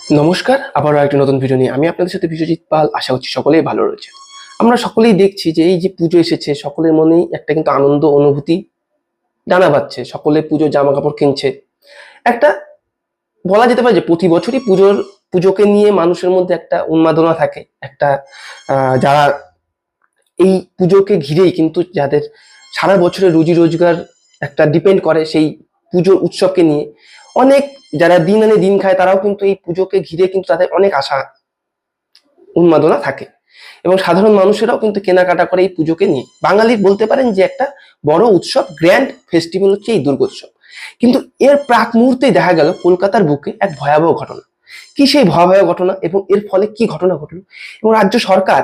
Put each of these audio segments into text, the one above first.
নমস্কার, আবারও একটা নতুন ভিডিও নিয়ে আমি আপনাদের সাথে বিশ্বজিৎ পাল। আশা করছি সকলেই ভালো রয়েছে। আমরা সকলেই দেখছি যে এই যে পুজো এসেছে, সকলের মনেই একটা কিন্তু আনন্দ, অনুভূতি জানা পাচ্ছে সকলে পুজোর জামা কাপড় কিনছে। একটা বলা যেতে পারে যে প্রতি বছরই পুজোর, পুজোকে নিয়ে মানুষের মধ্যে একটা উন্মাদনা থাকে। একটা যারা এই পুজোকে ঘিরেই কিন্তু যাদের সারা বছরের রুজি রোজগার একটা ডিপেন্ড করে সেই পুজোর উৎসবকে নিয়ে অনেক যারা দিন আনে দিন খায়, তারাও কিন্তু এই পুজোকে ঘিরে কিন্তু তাদের অনেক আশা, উন্মাদনা থাকে। এবং সাধারণ মানুষেরাও কিন্তু কেনাকাটা করে এই পুজোকে নিয়ে। বাঙালির বলতে পারেন যে একটা বড় উৎসব গ্র্যান্ড ফেস্টিভ্যাল হচ্ছে এই দুর্গোৎসব। কিন্তু এর প্রাক মুহূর্তেই দেখা গেল কলকাতার বুকে এক ভয়াবহ ঘটনা। কি সেই ভয়াবহ ঘটনা এবং এর ফলে কি ঘটনা ঘটলো? এবং রাজ্য সরকার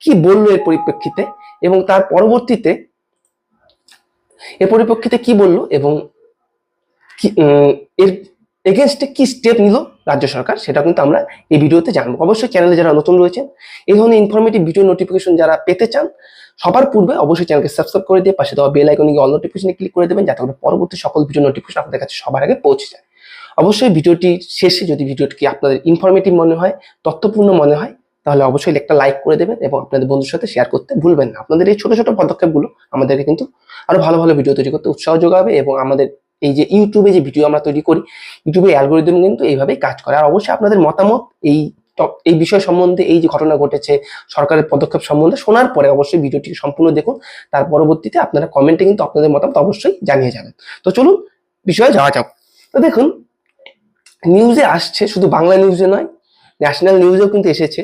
কি বলল এর পরিপ্রেক্ষিতে? এবং তার পরবর্তীতে এর পরিপ্রেক্ষিতে কি বলল? এবং এর এগেনস্টে কি স্টেপ নিল রাজ্য সরকার, সেটা কিন্তু আমরা এই ভিডিওতে জানব। অবশ্যই চ্যানেলে যারা নতুন রয়েছেন, এই ধরনের ইনফরমেটিভ ভিডিও নোটিফিকেশন যারা পেতে চান, সবার পূর্বে অবশ্যই চ্যানেলকে সাবস্ক্রাইব করে দিয়ে পাশে দেওয়া বেল আইকনে গিয়ে অল নোটিফিকেশনে ক্লিক করে দেবেন, যাতে করে পরবর্তী সকল ভিডিও নোটিফিকেশন আপনাদের কাছে সবার আগে পৌঁছে যায়। অবশ্যই ভিডিওটি শেষে যদি ভিডিওটি আপনাদের ইনফরমেটিভ মনে হয়, তথ্যপূর্ণ মনে হয়, তাহলে অবশ্যই একটা লাইক করে দেবেন এবং আপনাদের বন্ধুর সাথে শেয়ার করতে ভুলবেন না। আপনাদের এই ছোট ছোট পদক্ষেপগুলো আমাদেরকে কিন্তু আরও ভালো ভালো ভিডিও তৈরি করতে উৎসাহ যোগাবে এবং আমাদের এই যে ইউটিউবে যে ভিডিও আমরা তৈরি করি ইউটিউবে অ্যালগোরিদম কিন্তু এইভাবেই কাজ করে। আর অবশ্যই আপনাদের মতামত এই এই বিষয় সম্বন্ধে, এই যে ঘটনা ঘটেছে, সরকারের পদক্ষেপ সম্বন্ধে শোনার পরে অবশ্যই ভিডিওটি সম্পূর্ণ দেখুন। তার পরবর্তীতে আপনারা কমেন্টে কিন্তু আপনাদের মতামত অবশ্যই জানিয়ে যাবেন। তো চলুন, বিষয়ে যাওয়া যাক। তো দেখুন নিউজে আসছে শুধু বাংলা নিউজে নয় ন্যাশনাল নিউজেও কিন্তু এসেছে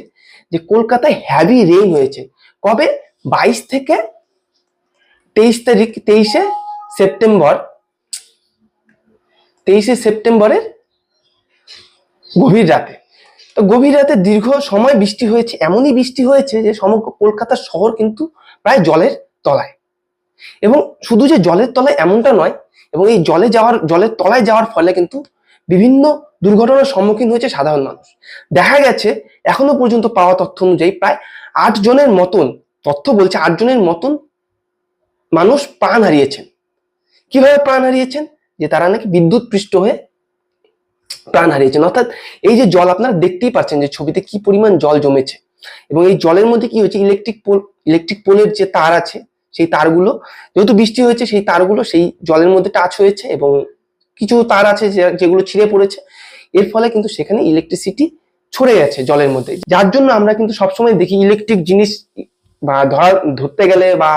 যে কলকাতায় হ্যাভি রেইন হয়েছে। কবে? বাইশ থেকে তেইশ তারিখ, তেইশে সেপ্টেম্বর। তেইশে সেপ্টেম্বরের গভীর রাতে। তো গভীর রাতে দীর্ঘ সময় বৃষ্টি হয়েছে, এমনই বৃষ্টি হয়েছে যে সমগ্র কলকাতার শহর কিন্তু প্রায় জলের তলায়। এবং শুধু যে জলের তলায় এমনটা নয়, এবং এই জলে যাওয়ার, জলের তলায় যাওয়ার ফলে কিন্তু বিভিন্ন দুর্ঘটনার সম্মুখীন হয়েছে সাধারণ মানুষ। দেখা গেছে, এখনও পর্যন্ত পাওয়া তথ্য অনুযায়ী প্রায় আট জনের মতন, তথ্য বলছে আট জনের মতন মানুষ প্রাণ হারিয়েছেন। কীভাবে প্রাণ হারিয়েছেন? যে তারা নাকি বিদ্যুৎ পৃষ্ঠ হয়ে প্রাণ হারিয়েছেন। অর্থাৎ এই যে জল আপনারা দেখতেই পাচ্ছেন যে ছবিতে কি পরিমাণ জল জমেছে। এবং এই জলের মধ্যে কি হয়েছে? ইলেকট্রিক পোল ইলেকট্রিক পোলের যে তার আছে, সেই তারগুলো, যেহেতু বৃষ্টি হয়েছে, সেই তারগুলো সেই জলের মধ্যে টাচ হয়েছে এবং কিছু তার আছে যেগুলো ছিঁড়ে পড়েছে। এর ফলে কিন্তু সেখানে ইলেকট্রিসিটি ছড়ে গেছে জলের মধ্যে। যার জন্য আমরা কিন্তু সবসময় দেখি ইলেকট্রিক জিনিস বা ধরা, ধরতে গেলে বা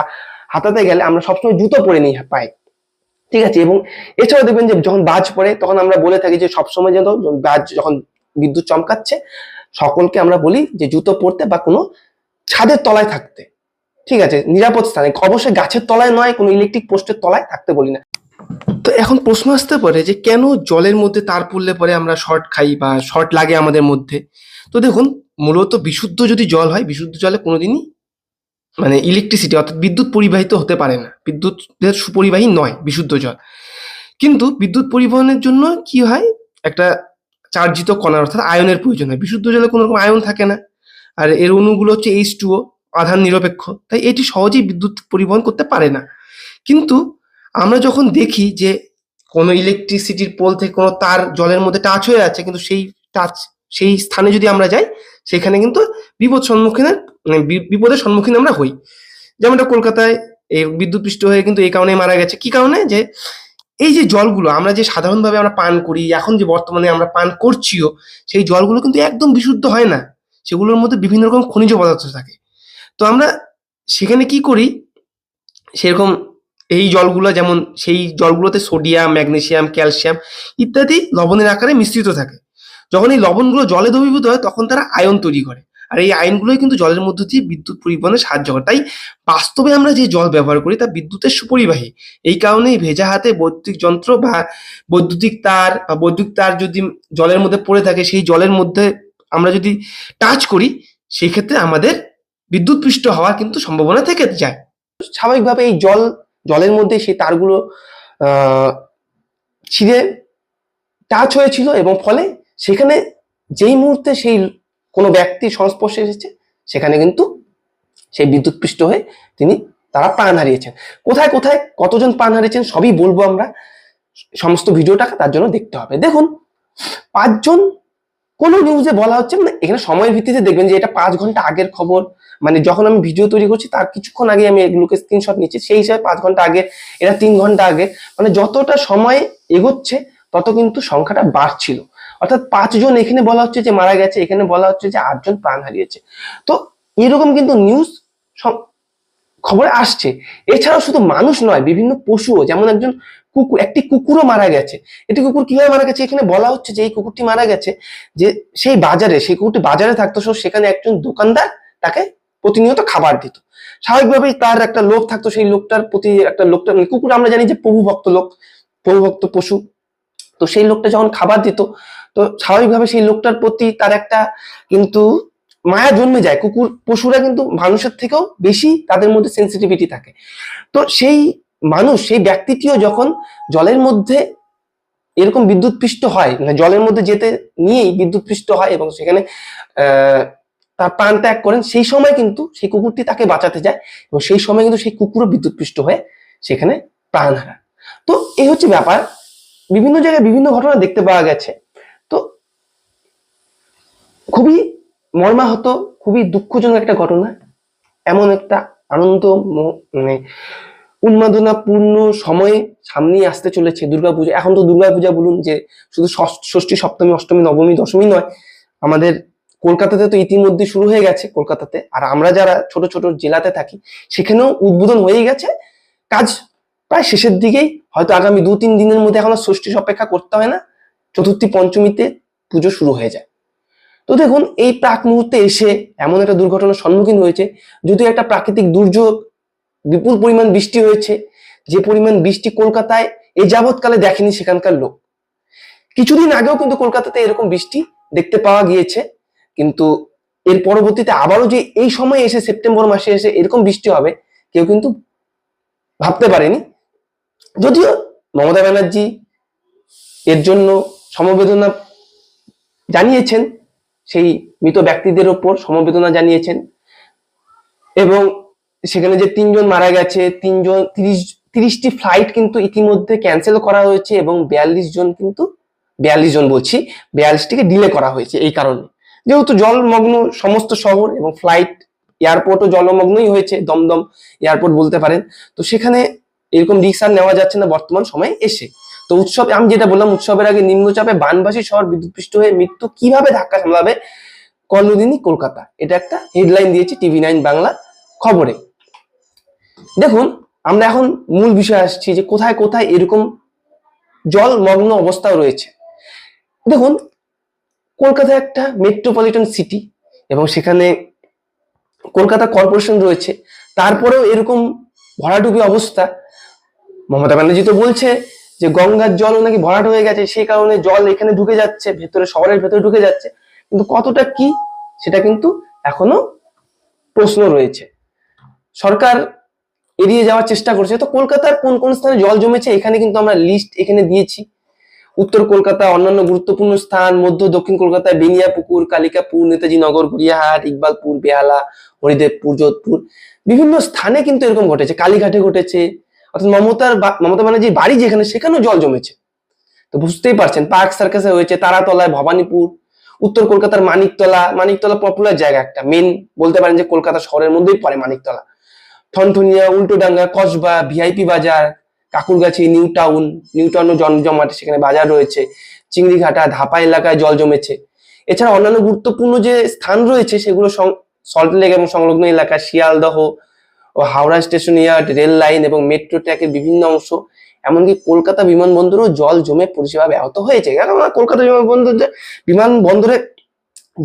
হাতাতে গেলে আমরা সবসময় জুতো পরে নিই পাই। ঠিক আছে? এবং এছাড়াও দেখবেন যে যখন বাজ পড়ে, তখন আমরা বলে থাকি যে সবসময় যেন বাজ যখন বিদ্যুৎ চমকাচ্ছে, সকলকে আমরা বলি যে জুতো পরতে বা কোনো ছাদের তলায় থাকতে। ঠিক আছে? নিরাপদ স্থানে। অবশ্যই গাছের তলায় নয়, কোনো ইলেকট্রিক পোস্টের তলায় থাকতে বলি না। তো এখন প্রশ্ন আসতে পারে যে কেন জলের মধ্যে তার পড়লে পরে আমরা শর্ট খাই বা শর্ট লাগে আমাদের মধ্যে? তো দেখুন, মূলত বিশুদ্ধ যদি জল হয়, বিশুদ্ধ জলে কোনোদিনই মানে ইলেকট্রিসিটি অর্থাৎ বিদ্যুৎ পরিবাহিত হতে পারে না। বিদ্যুতের সুপরিবাহী নয়, বিশুদ্ধ জল। কিন্তু বিদ্যুৎ পরিবহনের জন্য কি হয়? একটা চার্জিত কণার অর্থাৎ আয়নের প্রয়োজন হয়। বিশুদ্ধ জলে কোনো রকম আয়ন থাকে না। আর এর অণুগুলো হচ্ছে এইচ টুও আধান নিরপেক্ষ। তাই এটি সহজেই বিদ্যুৎ পরিবহন করতে পারে না। কিন্তু আমরা যখন দেখি যে কোনো ইলেকট্রিসিটির পোল থেকে কোনো তার জলের মধ্যে টাচ হয়ে আছে কিন্তু সেই টাচ সেই স্থানে যদি আমরা যাই, সেখানে কিন্তু বিপদ সম্মুখীনের মানে বিপদের সম্মুখীন আমরা হই। যেমনটা কলকাতায় এই বিদ্যুৎ পৃষ্ঠ হয়ে কিন্তু এই কারণে মারা গেছে। কি কারণে? যে এই যে জলগুলো, আমরা যে সাধারণভাবে আমরা পান করি, এখন যে বর্তমানে আমরা পান করছিও, সেই জলগুলো কিন্তু একদম বিশুদ্ধ হয় না। সেগুলোর মধ্যে বিভিন্ন রকম খনিজ পদার্থ থাকে। তো আমরা সেখানে কি করি? সেরকম এই জলগুলো যেমন, সেই জলগুলোতে সোডিয়াম, ম্যাগনেসিয়াম, ক্যালসিয়াম ইত্যাদি লবণের আকারে মিশ্রিত থাকে। যখন এই লবণগুলো জলে দ্রবীভূত হয়, তখন তারা আয়ন তৈরি করে। আর এই আয়নগুলোই কিন্তু জলের মধ্য দিয়ে বিদ্যুৎ পরিবহনে সাহায্য করে। তাই বাস্তবে আমরা যে জল ব্যবহার করি, তা বিদ্যুতের সুপরিবাহী। এই কারণেই ভেজা হাতে বৈদ্যুতিক যন্ত্র বা বৈদ্যুতিক তার বা বৈদ্যুতিক তার যদি জলের মধ্যে পড়ে থাকে, সেই জলের মধ্যে আমরা যদি টাচ করি সেই ক্ষেত্রে আমাদের বিদ্যুৎ পৃষ্ঠ হওয়ার কিন্তু সম্ভাবনা থেকে যায়। স্বাভাবিকভাবে এই জল, জলের মধ্যে সেই তারগুলো ছিঁড়ে টাচ হয়েছিল এবং ফলে সেখানে যেই মুহূর্তে সেই কোনো ব্যক্তির সংস্পর্শে এসেছে, সেখানে কিন্তু সেই বিদ্যুৎ পৃষ্ঠ হয়ে তিনি তারা প্রাণ হারিয়েছেন। কোথায় কোথায় কতজন প্রাণ হারিয়েছেন সবই বলব আমরা। সমস্ত ভিডিওটা তার জন্য দেখতে হবে। দেখুন, পাঁচজন কোন নিউজে বলা হচ্ছে মানে এখানে সময়ের ভিত্তিতে দেখবেন যে এটা পাঁচ ঘণ্টা আগের খবর। মানে যখন আমি ভিডিও তৈরি করছি, তার কিছুক্ষণ আগে আমি এগুলোকে স্ক্রিনশট নিচ্ছি, সেই হিসাবে পাঁচ ঘণ্টা আগে, এটা তিন ঘণ্টা আগে। মানে যতটা সময় এগোচ্ছে, তত কিন্তু সংখ্যাটা বাড়ছিল। অর্থাৎ পাঁচজন এখানে বলা হচ্ছে যে মারা গেছে, এখানে বলা হচ্ছে যে আটজন প্রাণ হারিয়েছে। তো এরকম কিন্তু নিউজ খবরে আসছে। এছাড়াও শুধু মানুষ নয়, বিভিন্ন পশুও, যেমন একজন কুকুর, একটি কুকুরও মারা গেছে। একটি কুকুর কীভাবে মারা গেছে? এখানে বলা হচ্ছে যে এই কুকুরটি মারা গেছে, যে সেই বাজারে, সেই কুকুরটি বাজারে থাকতো সেখানে একজন দোকানদার তাকে প্রতিনিয়ত খাবার দিত। স্বাভাবিকভাবেই তার একটা লোক থাকতো, সেই লোকটার প্রতি একটা লোকটা মানে কুকুর আমরা জানি যে প্রভুভক্ত লোক, প্রভুভক্ত পশু। তো সেই লোকটা যখন খাবার দিত তো স্বাভাবিকভাবে সেই লোকটার প্রতি তার একটা কিন্তু মায়া জন্মে যায়। কুকুর, পশুরা কিন্তু মানুষের থেকেও বেশি তাদের মধ্যে সেন্সিটিভিটি থাকে। তো সেই মানুষ, সেই ব্যক্তিটিও যখন জলের মধ্যে এরকম বিদ্যুৎ পৃষ্ঠ হয় মানে জলের মধ্যে যেতে নিয়েই বিদ্যুৎ পৃষ্ঠ হয় এবং সেখানে তার প্রাণ ত্যাগ করেন, সেই সময় কিন্তু সেই কুকুরটি তাকে বাঁচাতে যায় এবং সেই সময় কিন্তু সেই কুকুরও বিদ্যুৎ পৃষ্ঠ হয়ে সেখানে প্রাণ হারায়। তো এই হচ্ছে ব্যাপার। বিভিন্ন জায়গায় বিভিন্ন ঘটনা দেখতে পাওয়া গেছে। খুবই মর্মাহত, খুবই দুঃখজনক একটা ঘটনা। এমন একটা আনন্দ মানে উন্মাদনাপূর্ণ সময়ে সামনেই আসতে চলেছে দুর্গাপূজা এখন তো দুর্গাপূজা বলুন যে শুধু ষষ্ঠী, সপ্তমী, অষ্টমী, নবমী, দশমী নয়, আমাদের কলকাতাতে তো ইতিমধ্যে শুরু হয়ে গেছে কলকাতাতে। আর আমরা যারা ছোট ছোট জেলাতে থাকি, সেখানেও উদ্বোধন হয়ে গেছে। কাজ প্রায় শেষের দিকেই, হয়তো আগামী দু তিন দিনের মধ্যে এখনও ষষ্ঠী অপেক্ষা করতে হয় না। চতুর্থী, পঞ্চমীতে পুজো শুরু হয়ে যায়। তো দেখুন, এই প্রাক মুহূর্তে এসে এমন একটা দুর্ঘটনার সম্মুখীন হয়েছে, যদিও একটা প্রাকৃতিক দুর্যোগ, বিপুল পরিমাণ বৃষ্টি হয়েছে। যে পরিমাণ বৃষ্টি কলকাতায় এ যাবৎকালে দেখেনি সেখানকার লোক। কিছুদিন আগেও কিন্তু কলকাতাতে এরকম বৃষ্টি দেখতে পাওয়া গিয়েছে, কিন্তু এর পরবর্তীতে আবারও যে এই সময় এসে সেপ্টেম্বর মাসে এসে এরকম বৃষ্টি হবে, কেউ কিন্তু ভাবতে পারেনি। যদিও মমতা ব্যানার্জি এর জন্য সমবেদনা জানিয়েছেন সেই মৃত ব্যক্তিদের ওপর সমবেদনা জানিয়েছেন। এবং সেখানে যে তিনজন মারা গেছে, তিনজন, তিরিশ, তিরিশটি ফ্লাইট কিন্তু ইতিমধ্যে ক্যান্সেল করা হয়েছে এবং বিয়াল্লিশ জন কিন্তু, বিয়াল্লিশ জন বলছি, বিয়াল্লিশটিকে ডিলে করা হয়েছে এই কারণে। যেহেতু জলমগ্ন সমস্ত শহর এবং ফ্লাইট এয়ারপোর্টও জলমগ্নই হয়েছে, দমদম এয়ারপোর্ট বলতে পারেন, তো সেখানে এরকম রিক্স আর নেওয়া যাচ্ছে না, বর্তমান সময়ে এসে। তো উৎসব, আমি যেটা বললাম, উৎসবের আগে নিম্নচাপে বানবাসী শহর বিদ্যুৎপৃষ্ট হয়ে মৃত্যু কীভাবে ধাক্কা সামলাবে? কর্ণদিনী, কলকাতা। এটা একটা হেডলাইন দিয়েছে টিভি নাইন বাংলা খবরে। দেখুন, আমরা এখন মূল বিষয়ে আসছি যে কোথায় কোথায় এরকম জলমগ্ন অবস্থাও রয়েছে। দেখুন, কলকাতা একটা মেট্রোপলিটন সিটি এবং সেখানে কলকাতা কর্পোরেশন রয়েছে। তারপরেও এরকম ভরাডুবি অবস্থা। মমতা ব্যানার্জি তো বলছে যে গঙ্গার জলও নাকি ভরাট হয়ে গেছে, সেই কারণে জল এখানে ঢুকে যাচ্ছে, ভেতরে, শহরের ভেতরে ঢুকে যাচ্ছে। কিন্তু কতটা কি, সেটা কিন্তু এখনও প্রশ্ন রয়েছে। সরকার এড়িয়ে যাওয়ার চেষ্টা করছে। তো কলকাতার কোন কোন স্থানে জল জমেছে, এখানে কিন্তু আমরা লিস্ট এখানে দিয়েছি। উত্তর কলকাতা, অন্যান্য গুরুত্বপূর্ণ স্থান, মধ্য দক্ষিণ কলকাতায় বেনিয়াপুকুর, কালিকাপুর, নেতাজি নগর, গড়িয়াহাট, ইকবালপুর, বেহালা, হরিদেবপুর, যোধপুর। বিভিন্ন স্থানে কিন্তু এরকম ঘটেছে। কালীঘাটে ঘটেছে অর্থাৎ মমতার মমতা ব্যানার্জির বাড়ি যেখানে, সেখানেও জল জমেছে। তো বুঝতেই পারছেন, পার্ক সার্কাসে হয়েছে, তারাতলায় ভবানীপুর, উত্তর কলকাতার মানিকতলা মানিকতলা পপুলার জায়গা একটা মেন বলতে পারেন যে কলকাতা শহরের মধ্যেই পড়ে Maniktala. Thanthania Ultadanga, Kasba, VIP Bazar, Kankurgachi, new town, new টাউনও জমজমাট, সেখানে বাজার রয়েছে। চিংড়িঘাটা, ধাপা এলাকায় জল জমেছে। এছাড়া অন্যান্য গুরুত্বপূর্ণ যে স্থান রয়েছে, সেগুলো সল্টলেক এবং সংলগ্ন এলাকা, শিয়ালদহ ও Howrah station yard rail line এবং মেট্রো ট্র্যাকের বিভিন্ন অংশ, এমনকি কলকাতা বিমানবন্দরও জল জমে পরিষেবা ব্যাহত হয়েছে। কেননা কলকাতা বিমানবন্দর বিমানবন্দরে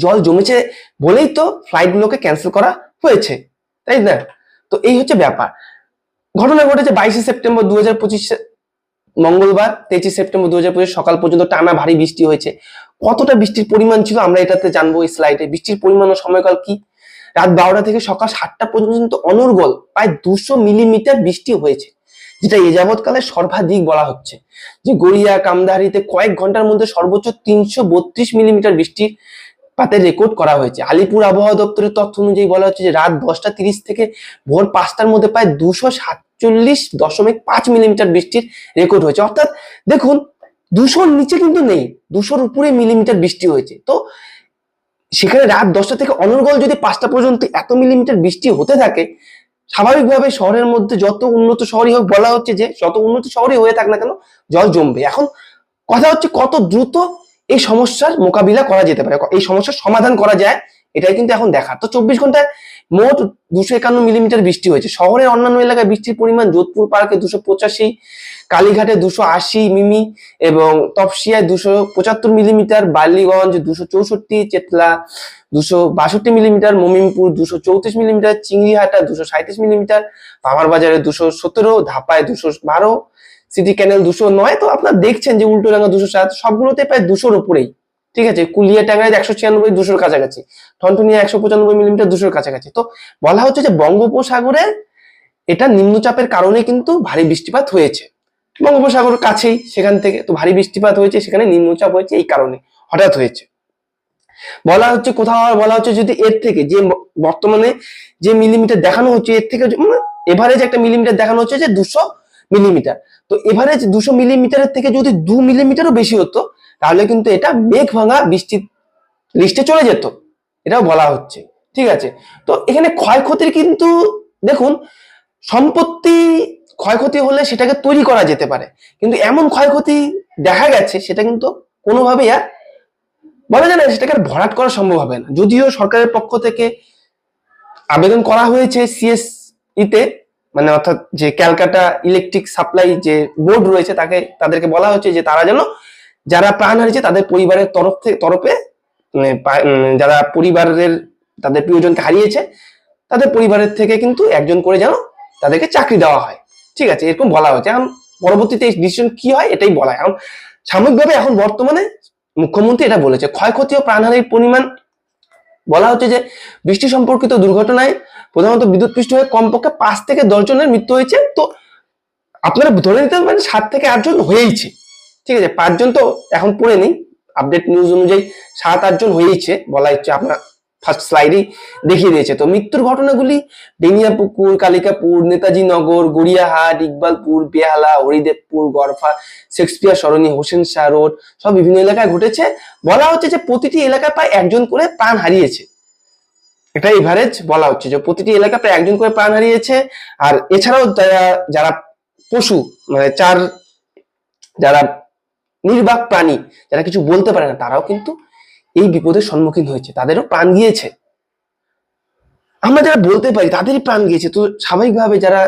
জল জমেছে বলেই তো ফ্লাইটগুলোকে ক্যান্সেল করা হয়েছে, তাই না? তো এই হচ্ছে ব্যাপার। ঘটনা ঘটেছে বাইশে সেপ্টেম্বর দু হাজার পঁচিশ মঙ্গলবার, তেইশে সেপ্টেম্বর দু হাজার পঁচিশ সকাল পর্যন্ত টানা ভারী বৃষ্টি হয়েছে। কতটা বৃষ্টির পরিমাণ ছিল আমরা এটাতে জানব এই স্লাইডে বৃষ্টির পরিমাণ ও সময়কাল কি? রাত বারোটা থেকে সকাল সাতটা পর্যন্ত অনর্গল, প্রায় দুশো মিলিমিটার বৃষ্টি হয়েছে, যেটা এ যাবৎকালে সর্বাধিক বলা হচ্ছে। যে গড়িয়া, কামদাহারিতে কয়েক ঘণ্টার মধ্যে সর্বোচ্চ তিনশো বত্রিশ মিলিমিটার বৃষ্টির পাতে রেকর্ড করা হয়েছে। আলিপুর আবহাওয়া দপ্তরের তথ্য অনুযায়ী বলা হচ্ছে যে রাত দশটা তিরিশ থেকে ভোর পাঁচটার মধ্যে প্রায় দুশো সাতচল্লিশ দশমিক পাঁচ মিলিমিটার বৃষ্টির রেকর্ড হয়েছে। অর্থাৎ দেখুন, দুশোর নিচে কিন্তু নেই, দুশোর উপরে মিলিমিটার বৃষ্টি হয়েছে। তো সেখানে রাত দশটা থেকে অনর্গল যদি পাঁচটা পর্যন্ত এত মিলিমিটার বৃষ্টি হতে থাকে, স্বাভাবিকভাবে শহরের মধ্যে যত উন্নত শহরই হোক বলা হচ্ছে যে যত উন্নত শহরই হয়ে থাক না কেন, জল জমবে। এখন কথা হচ্ছে কত দ্রুত এই সমস্যার মোকাবিলা করা যেতে পারে, এই সমস্যার সমাধান করা যায়, এটাই কিন্তু এখন দেখার তো চব্বিশ ঘন্টায় মোট দুশো একান্ন মিলিমিটার বৃষ্টি হয়েছে। শহরের অন্যান্য এলাকায় বৃষ্টির পরিমাণ যোধপুর পার্কে দুশো পঁচাশি, কালীঘাটে দুশো আশি মিমি এবং তপসিয়ায় দুশো পঁচাত্তর মিলিমিটার বার্লিগঞ্জ দুশো চৌষট্টি, চেতলা দুশো বাষট্টি মিলিমিটার, মমিনপুর দুশো চৌত্রিশ মিলিমিটার, চিংড়িহাটা দুশো সাঁত্রিশ মিলিমিটার পামার বাজারে দুশো সতেরো, ধাপায় দুশো বারো, সিটি ক্যানেল দুশো নয়। তো আপনার দেখছেন যে উল্টোডাঙ্গা দুশো সাত, সবগুলোতে প্রায় দুশোর উপরেই ঠিক আছে, কুলিয়া টাঙ্গাইল একশো ছিয়ানব্বই দুশোর কাছাকাছি ঠনটনিয়া একশো পঁচানব্বই মিলিমিটার দুশোর কাছাকাছি। তো বলা হচ্ছে যে বঙ্গোপসাগরে এটা নিম্নচাপের কারণে কিন্তু ভারী বৃষ্টিপাত হয়েছে। বঙ্গোপসাগর কাছেই সেখান থেকে, তো ভারী বৃষ্টিপাত হয়েছে, সেখানে নিম্নচাপ হয়েছে, এই কারণে হঠাৎ হয়েছে। বলা হচ্ছে কোথাও বলা হচ্ছে যদি এর থেকে যে বর্তমানে যে মিলিমিটার দেখানো হচ্ছে, এর থেকে এভারেজ একটা মিলিমিটার দেখানো হচ্ছে যে দুশো মিলিমিটার। তো এভারেজ দুশো মিলিমিটারের থেকে যদি দু মিলিমিটারও বেশি হতো তাহলে কিন্তু এটা মেঘ ভাঙা বৃষ্টির লিস্টে চলে যেত। এটাও বলা হচ্ছে। ঠিক আছে? তো এখানে ক্ষয়ক্ষতির কিন্তু, দেখুন, সম্পত্তি ক্ষয়ক্ষতি হলে সেটাকে তৈরি করা যেতে পারে। কিন্তু এমন ক্ষয়ক্ষতি দেখা গেছে, সেটা কিন্তু কোনোভাবেই আর বলা যায় না, সেটাকে আর ভরাট করা সম্ভব হবে না। যদিও সরকারের পক্ষ থেকে আবেদন করা হয়েছে সিএস ইতে মানে অর্থাৎ যে ক্যালকাটা ইলেকট্রিক সাপ্লাই যে বোর্ড রয়েছে, তাকে, তাদেরকে বলা হচ্ছে যে তারা যেন যারা প্রাণ হারিয়েছে তাদের পরিবারের তরফ থেকে, তরফে মানে যারা পরিবারের, তাদের প্রিয়জনকে হারিয়েছে, তাদের পরিবারের থেকে কিন্তু একজন করে যেন তাদেরকে চাকরি দেওয়া হয়। ঠিক আছে, এরকম বলা হয়েছে। এখন পরবর্তীতে এই ডিসিশন কি হয় এটাই বলা হয়। এখন সাময়িকভাবে এখন বর্তমানে মুখ্যমন্ত্রী এটা বলেছে, ক্ষয়ক্ষতি ও প্রাণহানির পরিমাণ বলা হচ্ছে যে বৃষ্টি সম্পর্কিত দুর্ঘটনায় প্রধানত বিদ্যুৎপৃষ্ট হয়ে কমপক্ষে পাঁচ থেকে দশ জনের মৃত্যু হয়েছে। তো আপনারা ধরে নিতে পারেন সাত থেকে আটজন হয়েইছে। ঠিক আছে, পাঁচজন তো এখন পড়ে নেই। আপডেট নিউজ অনুযায়ী সাত, আটজন হয়েইছে বলা হচ্ছে আপনার ফার্স্ট স্লাইডেই দেখিয়ে দিয়েছে। তো মৃত্যুর ঘটনাগুলি, বেনিয়াপুকুর, কালিকাপুর, নেতাজি নগর, গড়িয়াহাট, ইকবালপুর, বেহালা, হরিদেবপুর, গড়ফা, শেক্সপিয়ার, সরণি হোসেন শাহ রোড, সব বিভিন্ন এলাকায় ঘটেছে। বলা হচ্ছে যে প্রতিটি এলাকায় প্রায় একজন করে প্রাণ হারিয়েছে। এটা এভারেজ বলা হচ্ছে যে প্রতিটি এলাকা প্রায় একজন করে প্রাণ হারিয়েছে। আর এছাড়াও যারা যারা পশু মানে চার, যারা নির্বাক প্রাণী যারা কিছু বলতে পারে না, তারাও কিন্তু এই বিপদের সম্মুখীন হয়েছে, তাদেরও প্রাণ গিয়েছে। আমরা যারা বলতে পারি, তাদেরই প্রাণ গিয়েছে, তো স্বাভাবিকভাবে যারা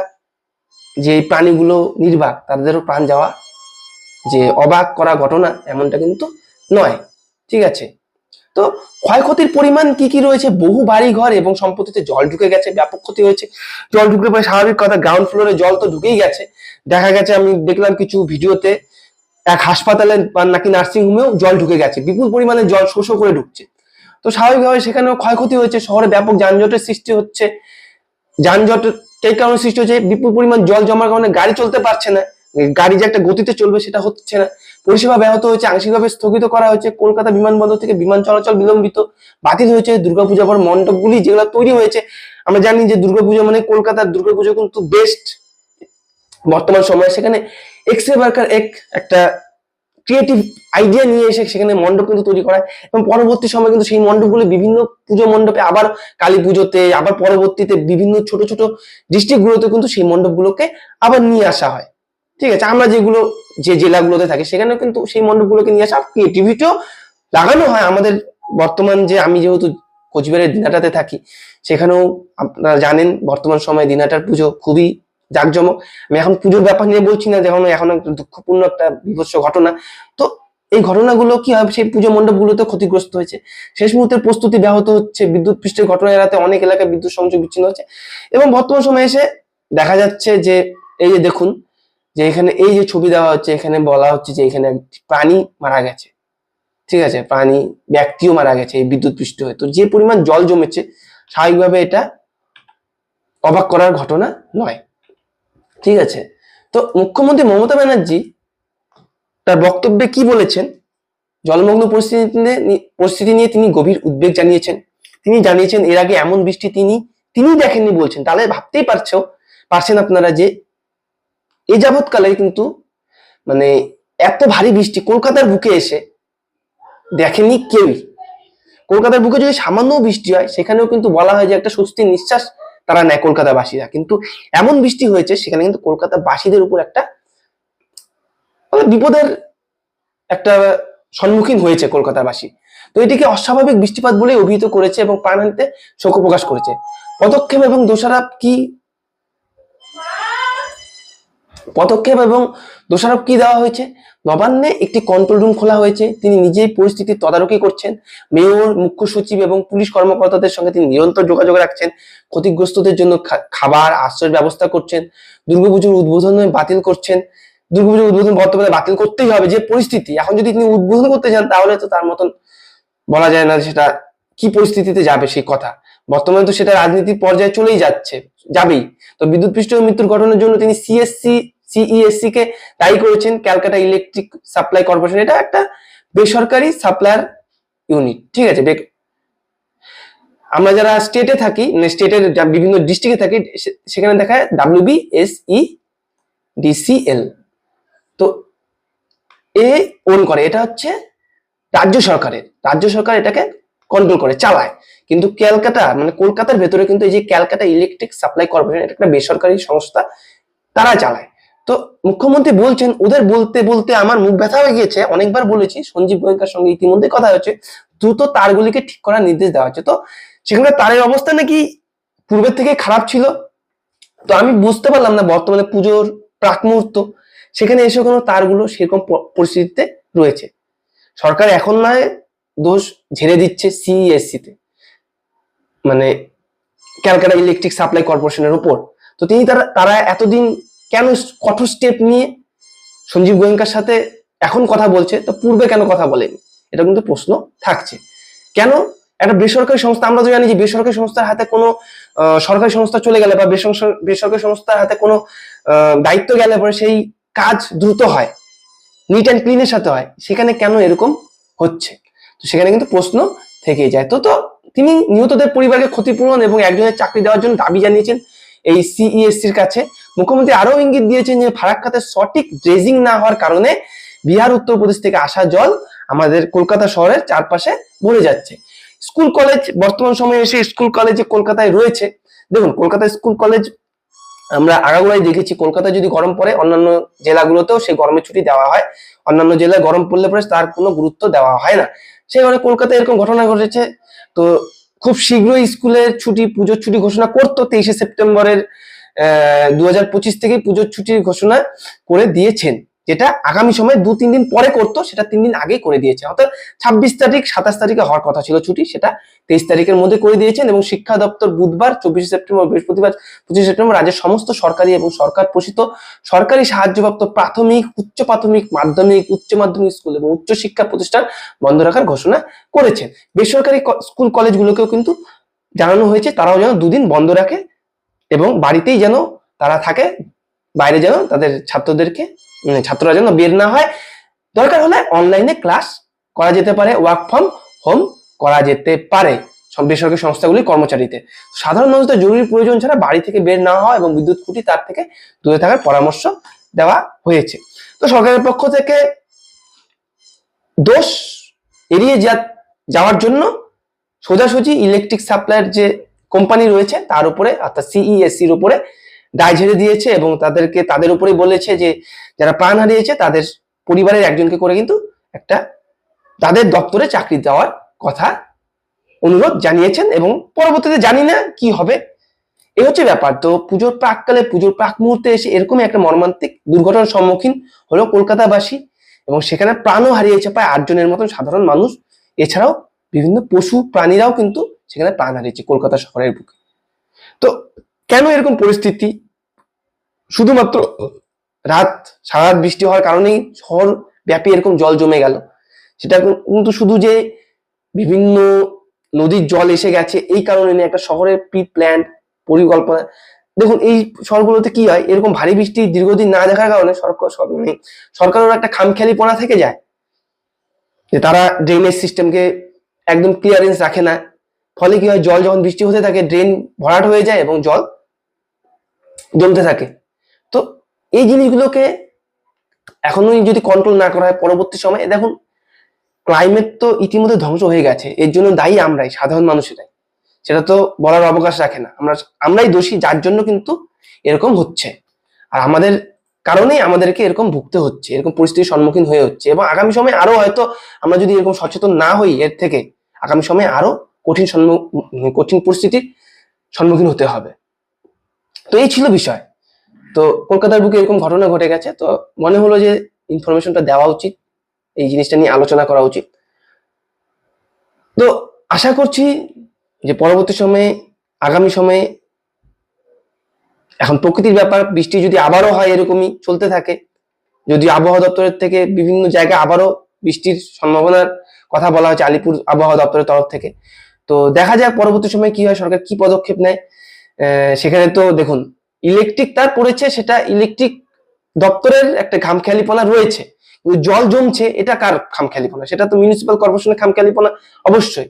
যে প্রাণীগুলো নির্বাক, তাদেরও প্রাণ যাওয়া যে অবাক করা ঘটনা, এমনটা কিন্তু নয়। ঠিক আছে? তো ক্ষয়ক্ষতির পরিমাণ কি কি রয়েছে? বহু বাড়ি ঘর এবং সম্পত্তিতে জল ঢুকে গেছে, ব্যাপক ক্ষতি হয়েছে। জল ঢুকে পরে স্বাভাবিক কথা গ্রাউন্ড ফ্লোরে জল তো ঢুকেই গেছে। দেখা গেছে, আমি দেখলাম কিছু ভিডিওতে এক হাসপাতালে নাকি নার্সিং হোমেও জল ঢুকে গেছে, বিপুল পরিমাণে জল শোষ করে ঢুকছে। তো স্বাভাবিকভাবে সেখানেও ক্ষয়ক্ষতি হয়েছে, শহরে ব্যাপক যানজটের সৃষ্টি হচ্ছে। যানজটের কারণে সৃষ্টি হচ্ছে, বিপুল পরিমাণ জল জমার কারণে গাড়ি চলতে পারছে না, গাড়ি যে একটা গতিতে চলবে সেটা হচ্ছে না। পরিষেবা ব্যাহত হয়েছে, আংশিকভাবে স্থগিত করা হয়েছে, কলকাতা বিমানবন্দর থেকে বিমান চলাচল বিলম্বিত, বাতিল হয়েছে দুর্গাপূজা পর মণ্ডপগুলি যেগুলো তৈরি হয়েছে। আমরা জানি যে দুর্গাপূজা মানে কলকাতার দুর্গাপূজা কিন্তু বেস্ট বর্তমান সময়ে। সেখানে এক্স রে বার্কার এক একটা ক্রিয়েটিভ আইডিয়া নিয়ে এসে সেখানে মণ্ডপ কিন্তু তৈরি করা হয় এবং পরবর্তী সময় কিন্তু সেই মণ্ডপগুলো বিভিন্ন পুজো মণ্ডপে আবার কালী পুজোতে, আবার পরবর্তীতে বিভিন্ন ছোট ছোট ডিস্ট্রিক্টগুলোতে কিন্তু সেই মণ্ডপগুলোকে আবার নিয়ে আসা হয়। ঠিক আছে? আমরা যেগুলো, যে জেলাগুলোতে থাকি সেখানেও কিন্তু সেই মণ্ডপগুলোকে নিয়ে আসা ক্রিয়েটিভিটিও লাগানো হয়। আমাদের বর্তমান যে আমি যেহেতু কোচবিহারের দিনাটাতে থাকি, সেখানেও আপনারা জানেন বর্তমান সময়ে দিনাটার পুজো খুবই জাঁকজমক। আমি এখন পুজোর ব্যাপার নিয়ে বলছি না যেমন এখন একটা দুঃখপূর্ণ একটা বিভৎস ঘটনা। তো এই ঘটনাগুলো কি হয়? সেই পুজো মণ্ডপগুলোতে ক্ষতিগ্রস্ত হয়েছে। শেষ মুহূর্তের প্রস্তুতি ব্যাহত হচ্ছে। বিদ্যুৎ পৃষ্ঠের ঘটনা এড়াতে অনেক এলাকায় বিদ্যুৎ সংযোগ বিচ্ছিন্ন হচ্ছে। এবং বর্তমান সময়ে এসে দেখা যাচ্ছে যে, এই যে দেখুন, যে এখানে এই যে ছবি দেওয়া হচ্ছে, এখানে বলা হচ্ছে যে এখানে প্রাণী মারা গেছে। ঠিক আছে? প্রাণী, ব্যক্তিও মারা গেছে এই বিদ্যুৎ পৃষ্ঠ হয়ে। তো যে পরিমাণ জল জমেছে, স্বাভাবিকভাবে এটা অবাক করার ঘটনা নয়। ঠিক আছে? তো মুখ্যমন্ত্রী মমতা ব্যানার্জি তার বক্তব্যে কি বলেছেন? জলমগ্ন পরিস্থিতি নিয়ে পরিস্থিতি নিয়ে তিনি গভীর উদ্বেগ জানিয়েছেন। তিনি জানিয়েছেন, এর আগে এমন বৃষ্টি তিনি তিনি দেখেননি বলছেন। তাহলে ভাবতেই পারছ, পারছেন আপনারা যে এ যাবৎকালে কিন্তু মানে এত ভারী বৃষ্টি কলকাতার বুকে এসে দেখেনি কেউই। কলকাতার বুকে যদি সামান্য বৃষ্টি হয়, সেখানেও কিন্তু বলা হয় যে একটা স্বস্তির নিঃশ্বাস তারা নেয় কলকাতাবাসীরা। কিন্তু এমন বৃষ্টি হয়েছে, সেখানে কিন্তু কলকাতাবাসীদের উপর একটা মানে বিপদের একটা সম্মুখীন হয়েছে কলকাতাবাসী। তো এটিকে অস্বাভাবিক বৃষ্টিপাত বলে অভিহিত করেছে এবং প্রাণহানিতে শোক প্রকাশ করেছে। পদক্ষেপ এবং দোষারাপ কি পদক্ষেপ এবং দোষারোপ কি দেওয়া হয়েছে? নবান্নে একটি কন্ট্রোল রুম খোলা হয়েছে। তিনি নিজেই পরিস্থিতির তদারকি করছেন। মেয়র, মুখ্য সচিব এবং পুলিশ কর্মকর্তাদের সঙ্গে তিনি নিরন্তর যোগাযোগ রাখছেন। ক্ষতিগ্রস্তদের জন্য খাবার, আশ্রয়ের ব্যবস্থা করছেন। দুর্গাপুজোর উদ্বোধন বাতিল করছেন। দুর্গাপুজোর উদ্বোধন বর্তমানে বাতিল করতেই হবে যে পরিস্থিতি। এখন যদি তিনি উদ্বোধন করতে চান তাহলে তো তার মতন বলা যায় না সেটা কি পরিস্থিতিতে যাবে সেই কথা? বর্তমানে তো সেটা রাজনীতির পর্যায়ে চলেই যাচ্ছে, যাবেই। তো বিদ্যুৎ পৃষ্ঠ মৃত্যুর ঘটনার জন্য তিনি সিএসসি সিইএসসি কে দায়ী করেছেন ক্যালকাটা ইলেকট্রিক সাপ্লাই কর্পোরেশন। এটা একটা বেসরকারি সাপ্লায়ার ইউনিট, ঠিক আছে? আমরা যারা স্টেটে থাকি মানে স্টেটের বিভিন্ন ডিস্ট্রিক্টে থাকি সেখানে দেখা যায় ডাব্লিউবি এস ই ডিসিএল তো এ ওন করে, এটা হচ্ছে রাজ্য সরকারের। রাজ্য সরকার এটাকে কন্ট্রোল করে, চালায়। কিন্তু ক্যালকাটা মানে কলকাতার ভেতরে কিন্তু এই যে ক্যালকাটা ইলেকট্রিক সাপ্লাই কর্পোরেশন এটা একটা বেসরকারি সংস্থা, তারা চালায়। তো মুখ্যমন্ত্রী বলছেন, ওদের বলতে বলতে আমার মুখ ব্যথা হয়ে গিয়েছে। অনেকবার বলেছি, সঞ্জীব গোয়েঙ্কার সঙ্গে ইতিমধ্যে কথা হচ্ছে দ্রুত তারগুলিকে ঠিক করার নির্দেশ দেওয়া হচ্ছে তো সেখানে তারের অবস্থা নাকি পূর্বের থেকে খারাপ ছিল? তো আমি বুঝতে পারলাম না বর্তমানে পুজোর প্রাক মুহূর্ত। সেখানে এসে কোনো তারগুলো সেরকম পরিস্থিতিতে রয়েছে। সরকার এখন নয় দোষ ঝেড়ে দিচ্ছে সিইএসসি তে। মানে ক্যালকাটা ইলেকট্রিক সাপ্লাই কর্পোরেশনের উপর। তো তিনি তারা তারা এতদিন কেন কঠোর স্টেপ নিয়ে সঞ্জীব গোয়েঙ্কার সাথে এখন কথা বলছে, তো পূর্বে কেন কথা বলেনি? এটা কিন্তু প্রশ্ন থাকছে। কেন? একটা বেসরকারি সংস্থা, আমরা তো জানি যে বেসরকারি সংস্থার হাতে কোনো সরকারি সংস্থা চলে গেলে বা বেসরকারি সংস্থার হাতে কোনো দায়িত্ব গেলে পরে সেই কাজ দ্রুত হয় নিট অ্যান্ড ক্লিনের সাথে হয়। সেখানে কেন এরকম হচ্ছে? সেখানে কিন্তু প্রশ্ন থেকেই যায়। তো তো তিনি নিহতদের পরিবারকে ক্ষতিপূরণ এবং একজনের চাকরি দেওয়ার জন্য দাবি জানিয়েছেন এই সিইএসসির কাছে। মুখ্যমন্ত্রী আরও ইঙ্গিত দিয়েছেন যে ফারাক্কাতে সঠিক ড্রেজিং না হওয়ার কারণে বিহার উত্তরপ্রদেশ থেকে আসা জল আমাদের কলকাতা শহরের চারপাশে ভরে যাচ্ছে। স্কুল, কলেজ বর্তমান সময়ে এসে স্কুল, কলেজ কলকাতায় রয়েছে, দেখুন কলকাতা স্কুল, কলেজ আমরা আগাগোড়াই দেখেছি, কলকাতায় যদি গরম পড়ে অন্যান্য জেলাগুলোতেও সেই গরমের ছুটি দেওয়া হয়। অন্যান্য জেলায় গরম পড়লে পরে তার কোনো গুরুত্ব দেওয়া হয় না। সেই কারণে কলকাতায় এরকম ঘটনা ঘটেছে। তো খুব শীঘ্রই স্কুলের ছুটি, পুজোর ছুটি ঘোষণা করতো, তেইশে সেপ্টেম্বরের, আহ দু হাজার পঁচিশ থেকে পুজোর ছুটির ঘোষণা করে দিয়েছেন। যেটা আগামী সময় দু, তিন দিন পরে করতো, সেটা তিন দিন আগেই করে দিয়েছে। অর্থাৎ ছাব্বিশ তারিখ, সাতাশ তারিখে হওয়ার কথা ছিল ছুটি, সেটা তেইশ তারিখের মধ্যে করে দিয়েছেন এবং শিক্ষা দপ্তর বুধবার, চব্বিশে সেপ্টেম্বর, বৃহস্পতিবার, পঁচিশে সেপ্টেম্বর রাজ্যের সমস্ত সরকারি এবং সরকার পোষিত সরকারি সাহায্যপ্রাপ্ত প্রাথমিক, উচ্চ প্রাথমিক, মাধ্যমিক, উচ্চ মাধ্যমিক স্কুল এবং উচ্চ শিক্ষা প্রতিষ্ঠান বন্ধ রাখার ঘোষণা করেছেন বেসরকারি স্কুল কলেজগুলোকেও কিন্তু জানানো হয়েছে, তারাও যেন দুদিন বন্ধ রাখে এবং বাড়িতেই যেন তারা থাকে, বাইরে যেন তাদের ছাত্রদেরকে ছাত্ররা যেন বের না হয়। দরকার হলে অনলাইনে ক্লাস করা যেতে পারে ওয়ার্ক ফ্রম হোম করা যেতে পারে বেসরকারি সংস্থাগুলির কর্মচারীতে। সাধারণ মানুষদের জরুরি প্রয়োজন ছাড়া বাড়ি থেকে বের না হওয়া এবং বিদ্যুৎ খুঁটি তার থেকে দূরে থাকার পরামর্শ দেওয়া হয়েছে। তো সরকারের পক্ষ থেকে দোষ এড়িয়ে যাওয়ার জন্য সোজাসুজি ইলেকট্রিক সাপ্লাইয়ের যে কোম্পানি রয়েছে, তার উপরে অর্থাৎ সিইএসসির উপরে দায় ঝেড়ে দিয়েছে এবং তাদেরকে, তাদের উপরে বলেছে যে, যারা প্রাণ হারিয়েছে তাদের পরিবারের একজনকে করে কিন্তু একটা তাদের দপ্তরে চাকরি দেওয়ার কথা অনুরোধ জানিয়েছেন এবং পরবর্তীতে জানি না কি হবে। এ হচ্ছে ব্যাপার। তো পুজোর প্রাককালে, পুজোর প্রাক মুহূর্তে এসে এরকমই একটা মর্মান্তিক দুর্ঘটনার সম্মুখীন হলো কলকাতাবাসী এবং সেখানে প্রাণও হারিয়েছে প্রায় আটজনের মতন সাধারণ মানুষ। এছাড়াও বিভিন্ন পশু প্রাণীরাও কিন্তু সেখানে প্রাণ হারিয়েছে কলকাতা শহরের বুকে। তো কেন এরকম পরিস্থিতি? শুধুমাত্র রাত সারা বৃষ্টি হওয়ার কারণেই শহর ব্যাপী এরকম জল জমে গেল। সেটা কিন্তু শুধু যে বিভিন্ন নদীর জল এসে গেছে, এই কারণে নিয়ে, একটা শহরের প্রি প্ল্যান পরিকল্পনা। দেখুন, এই শহরগুলোতে কি হয়, এরকম ভারী বৃষ্টি দীর্ঘদিন না দেখার কারণে সরকার সর- মানে সরকারের একটা খামখেয়ালিপনা থেকে যায়। যে তারা ড্রেনেজ সিস্টেমকে একদম ক্লিয়ারেন্স রাখে না। ফলে কি হয়, জল যখন বৃষ্টি হতে থাকে ড্রেন ভরাট হয়ে যায় এবং জল জমতে থাকে। এই জিনিসগুলোকে এখনোই যদি কন্ট্রোল না করা হয়, পরবর্তী সময়ে, দেখুন ক্লাইমেট তো ইতিমধ্যে ধ্বংস হয়ে গেছে, এর জন্য দায়ী আমরাই, সাধারণ মানুষেরাই। সেটা তো বলার অবকাশ রাখে না। আমরা, আমরাই দোষী, যার জন্য কিন্তু এরকম হচ্ছে। আর আমাদের কারণেই আমাদেরকে এরকম ভুগতে হচ্ছে, এরকম পরিস্থিতির সম্মুখীন হয়ে হচ্ছে। এবং আগামী সময়ে আরও হয়তো আমরা যদি এরকম সচেতন না হই, এর থেকে আগামী সময়ে আরও কঠিন কঠিন পরিস্থিতির সম্মুখীন হতে হবে। তো এই ছিল বিষয়। তো কলকাতার বুকে এরকম ঘটনা ঘটে গেছে, তো মনে হলো যে ইনফরমেশনটা দেওয়া উচিত, এই জিনিসটা নিয়ে আলোচনা করা উচিত। তো আশা করছি যে পরবর্তী সময়ে, আগামী সময়ে এখন প্রকৃতির ব্যাপার, বৃষ্টি যদি আবারও হয় এরকমই চলতে থাকে, যদি আবহাওয়া দপ্তরের থেকে বিভিন্ন জায়গায় আবারও বৃষ্টির সম্ভাবনার কথা বলা হয়েছে আলিপুর আবহাওয়া দপ্তরের তরফ থেকে, তো দেখা যাক পরবর্তী সময়ে কি হয়, সরকার কি পদক্ষেপ নেয়। সেখানে তো দেখুন ইলেকট্রিক তার পড়েছে, সেটা ইলেকট্রিক দপ্তরের একটা খামখেয়ালিপনা রয়েছে। জল জমছে, এটা কার খামখেয়ালিপনা? সেটা তো মিউনিসিপাল কর্পোরেশনের খামখেয়ালিপনা অবশ্যই।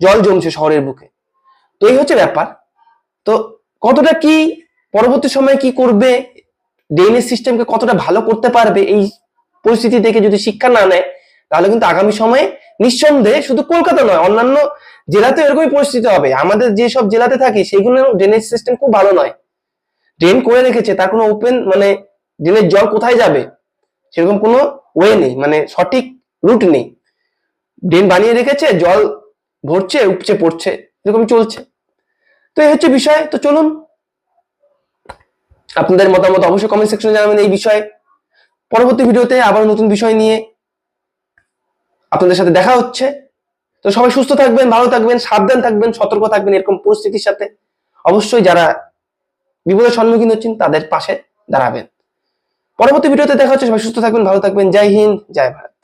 জল জমছে শহরের বুকে। তো এই হচ্ছে ব্যাপার। তো কতটা কি পরবর্তী সময়ে কি করবে? ড্রেনেজ সিস্টেমকে কতটা ভালো করতে পারবে? এই পরিস্থিতি থেকে যদি শিক্ষা না নেয়, তাহলে কিন্তু আগামী সময়ে নিঃসন্দেহে শুধু কলকাতা নয়, অন্যান্য জেলাতে এরকমই পরিস্থিতি হবে। আমাদের যেসব জেলাতে থাকি সেগুলো ড্রেনেজ সিস্টেম খুব ভালো নয়। ড্রেন করে রেখেছে, তার কোনো ওপেন মানে ড্রেনের জল কোথায় যাবে? সেরকম কোনো ওয়ে নেই মানে সঠিক রুট নেই। ড্রেন বানিয়ে রেখেছে, জল ভরছে, উপচে পড়ছে এরকম চলছে। তো এই হচ্ছে বিষয়, তো চলুন। আপনাদের মতামত অবশ্যই কমেন্ট সেকশনে জানাবেন এই বিষয়ে। পরবর্তী ভিডিওতে আবার নতুন বিষয় নিয়ে আপনাদের সাথে দেখা হচ্ছে। তো সবাই সুস্থ থাকবেন, ভালো থাকবেন, সাবধান থাকবেন, সতর্ক থাকবেন এরকম পরিস্থিতির সাথে। অবশ্যই যারা বিপদের সম্মুখীন হচ্ছেন, তাদের পাশে দাঁড়াবেন। পরবর্তী ভিডিওতে দেখা হচ্ছে, সবাই সুস্থ থাকবেন, ভালো থাকবেন। জয় হিন্দ, জয় ভারত।